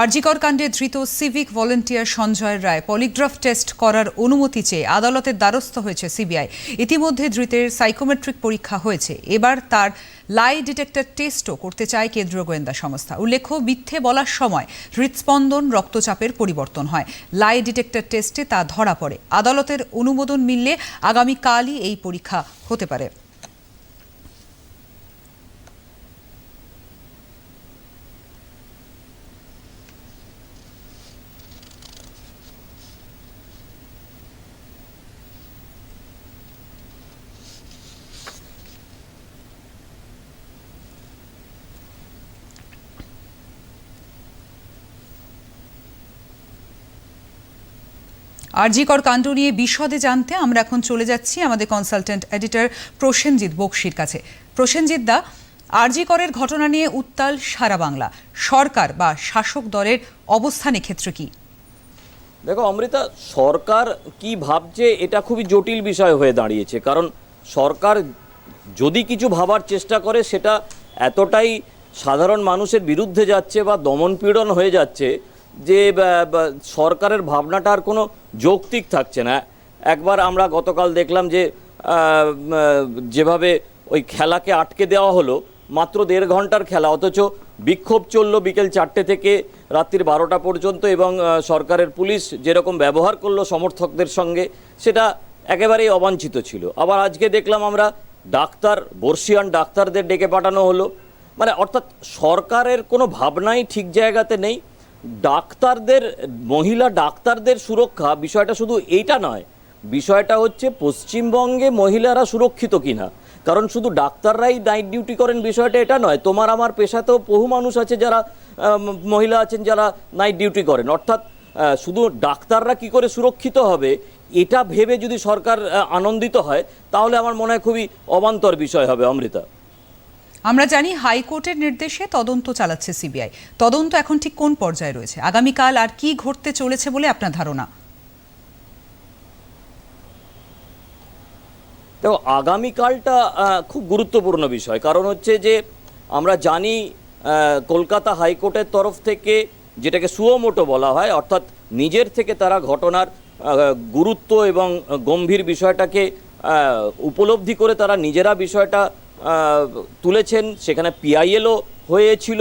আরজিকর কাণ্ডে ধৃত civic volunteer Sanjay Roy polygraph test করার অনুমতি চেয়ে আদালতের দ্বারস্থ হয়েছে সিবিআই। ইতিমধ্যে ধৃতের সাইকোমেট্রিক পরীক্ষা হয়েছে। এবার তার লাই ডিটেক্টর টেস্টও করতে চায় কেন্দ্রীয় গোয়েন্দা সংস্থা। উল্লেখ্য, মিথ্যে বলার সময় হৃদস্পন্দন রক্তচাপের পরিবর্তন হয়। লাই ডিটেক্টর টেস্টে তা ধরা পড়ে। আদালতের অনুমোদন মিললে আগামীকালই এই পরীক্ষা হতে পারে। আরজিকর কাণ্ড নিয়ে বিশদে জানতে আমরা এখন চলে যাচ্ছি আমাদের কনসালটেন্ট এডিটর প্রসেনজিৎ বক্সির কাছে। প্রসেনজিৎ দা আরজিকরের ঘটনা নিয়ে উত্তাল সারা বাংলা। সরকার বা শাসক দলের অবস্থান ক্ষেত্রে কি? দেখো, অমৃতা, সরকার কি ভাবছে এটা খুবই জটিল বিষয় হয়ে দাঁড়িয়েছে। কারণ সরকার যদি কিছু ভাবার চেষ্টা করে, সেটা এতটাই সাধারণ মানুষের বিরুদ্ধে যাচ্ছে বা দমনপীড়ন হয়ে যাচ্ছে যে সরকারের ভাবনাটা আর কোনো যৌক্তিক থাকছে না। একবার আমরা গতকাল দেখলাম যে যেভাবে ওই খেলাকে আটকে দেওয়া হলো, মাত্র দেড় ঘণ্টার খেলা, অথচ বিক্ষোভ চলল বিকেল চারটে থেকে রাত্রির বারোটা পর্যন্ত এবং সরকারের পুলিশ যেরকম ব্যবহার করল সমর্থকদের সঙ্গে, সেটা একেবারেই অবাঞ্ছিত ছিল। আবার আজকে দেখলাম আমরা ডাক্তার, বর্ষিয়ান ডাক্তারদের ডেকে পাঠানো হলো। মানে অর্থাৎ সরকারের কোনো ভাবনাই ঠিক জায়গাতে নেই ডাক্তারদের, মহিলা ডাক্তারদের সুরক্ষা বিষয়টা শুধু এইটা নয়, বিষয়টা হচ্ছে পশ্চিমবঙ্গে মহিলারা সুরক্ষিত কিনা। কারণ শুধু ডাক্তাররাই নাইট ডিউটি করেন বিষয়টা এটা নয়, তোমার আমার পেশাতেও বহু মানুষ আছে যারা মহিলা আছেন যারা নাইট ডিউটি করেন। অর্থাৎ শুধু ডাক্তাররা কি করে সুরক্ষিত হবে, এটা ভেবে যদি সরকার আনন্দিত হয়, তাহলে আমার মনে হয় খুবই অবান্তর বিষয় হবে, অমৃতা। আমরা জানি হাইকোর্টের নির্দেশে তদন্ত চালাচ্ছে সিবিআই। তদন্ত এখন ঠিক কোন পর্যায়ে রয়েছে? আগামীকাল আর কি ঘটতে চলেছে বলে আপনার ধারণা? দেখো, আগামীকালটা খুব গুরুত্বপূর্ণ বিষয়। কারণ হচ্ছে যে, আমরা জানি কলকাতা হাইকোর্টের তরফ থেকে যেটাকে সুয়োমোটো বলা হয়, অর্থাৎ নিজের থেকে তারা ঘটনার গুরুত্ব এবং গম্ভীর বিষয়টাকে উপলব্ধি করে তারা নিজেরা বিষয়টা তুলেছেন, সেখানে পিআইএলও হয়েছিল,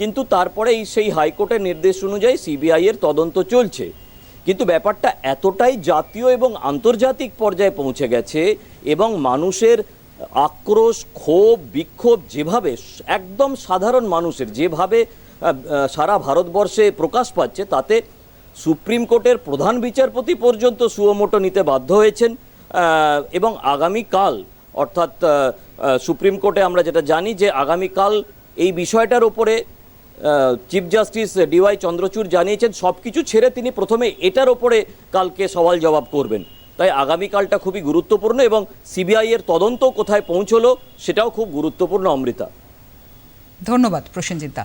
কিন্তু তারপরে সেই হাইকোর্টের নির্দেশ অনুযায়ী সিবিআইয়ের তদন্ত চলছে। কিন্তু ব্যাপারটা এতটাই জাতীয় এবং আন্তর্জাতিক পর্যায়ে পৌঁছে গেছে এবং মানুষের আক্রোশ, ক্ষোভ, বিক্ষোভ যেভাবে, একদম সাধারণ মানুষের যেভাবে সারা ভারতবর্ষে প্রকাশ পাচ্ছে, তাতে সুপ্রিম কোর্টের প্রধান বিচারপতি পর্যন্ত সুয়োমোটো নিতে বাধ্য হয়েছেন এবং আগামীকাল অর্থাৎ সুপ্রিম কোর্টে আমরা যেটা জানি যে আগামীকাল এই বিষয়টার ওপরে চিফ জাস্টিস ডিওয়াই চন্দ্রচূড় জানিয়েছেন সব কিছু ছেড়ে তিনি প্রথমে এটার ওপরে কালকে সওয়াল জবাব করবেন। তাই আগামীকালটা খুবই গুরুত্বপূর্ণ এবং সিবিআই এর তদন্ত কোথায় পৌঁছলো সেটাও খুব গুরুত্বপূর্ণ, অমৃতা। ধন্যবাদ প্রসেনজিৎ দা